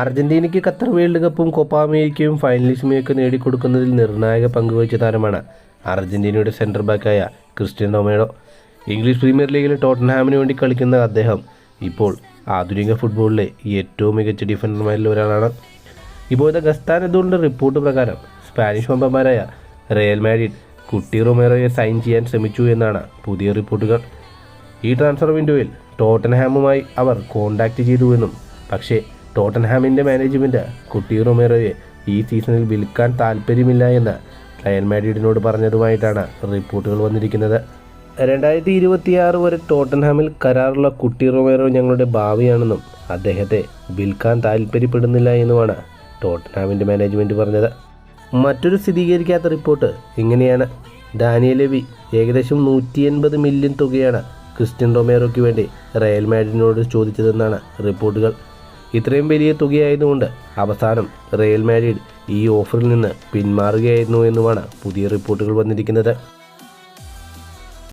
അർജന്റീനയ്ക്ക് Qatar world കപ്പും Copa അമേരിക്കയും ഫൈനലിസ്മയൊക്കെ നേടിക്കൊടുക്കുന്നതിൽ നിർണായക പങ്കുവഹിച്ച താരമാണ് അർജന്റീനയുടെ സെന്റർ ബാക്കായ ക്രിസ്ത്യൻ റൊമേഡോ ഇംഗ്ലീഷ് പ്രീമിയർ ലീഗിൽ ടോട്ടൻഹാമിന് വേണ്ടി കളിക്കുന്ന അദ്ദേഹം ഇപ്പോൾ ആധുനിക ഫുട്ബോളിലെ ഏറ്റവും മികച്ച ഡിഫൻഡർമാരിൽ ഒരാളാണ്. ഇപ്പോഴത്തെ എന്തുകൊണ്ട് റിപ്പോർട്ട് പ്രകാരം സ്പാനിഷ് മെമ്പർമാരായ റയൽ മാഡ്രിഡ് കുട്ടി റൊമേറോയെ സൈൻ ചെയ്യാൻ ശ്രമിച്ചു എന്നാണ് പുതിയ റിപ്പോർട്ടുകൾ. ഈ ട്രാൻസ്ഫർ വിൻഡോയിൽ ടോട്ടൻഹാമുമായി അവർ കോൺടാക്റ്റ് ചെയ്തുവെന്നും പക്ഷേ ടോട്ടൻഹാമിന്റെ മാനേജ്മെന്റ് കുട്ടി റൊമേറോയെ ഈ സീസണിൽ വിൽക്കാൻ താല്പര്യമില്ല എന്ന് റയൽ മാഡ്രിഡിനോട് പറഞ്ഞതുമായിട്ടാണ് റിപ്പോർട്ടുകൾ വന്നിരിക്കുന്നത്. രണ്ടായിരത്തി ഇരുപത്തിയാറ് വരെ ടോട്ടൻഹാമിൽ കരാറുള്ള കുട്ടി റൊമേറോ ഞങ്ങളുടെ ഭാവിയാണെന്നും അദ്ദേഹത്തെ വിൽക്കാൻ താല്പര്യപ്പെടുന്നില്ല എന്നുമാണ് ടോട്ടൻഹാമിന്റെ മാനേജ്മെന്റ് പറഞ്ഞത്. മറ്റൊരു സ്ഥിരീകരിക്കാത്ത റിപ്പോർട്ട് ഇങ്ങനെയാണ്. ഡാനിയൽ ലവി ഏകദേശം നൂറ്റി എൺപത് മില്യൺ തുകയാണ് ക്രിസ്ത്യൻ റൊമേറോയ്ക്ക് വേണ്ടി റയൽ മാഡ്രിഡിനോട് ചോദിച്ചതെന്നാണ് റിപ്പോർട്ടുകൾ. ഇത്രയും വലിയ തുകയായതുകൊണ്ട് അവസാനം റയൽ മാഡ്രിഡ് ഈ ഓഫറിൽ നിന്ന് പിന്മാറുകയായിരുന്നു എന്നുമാണ് പുതിയ റിപ്പോർട്ടുകൾ വന്നിരിക്കുന്നത്.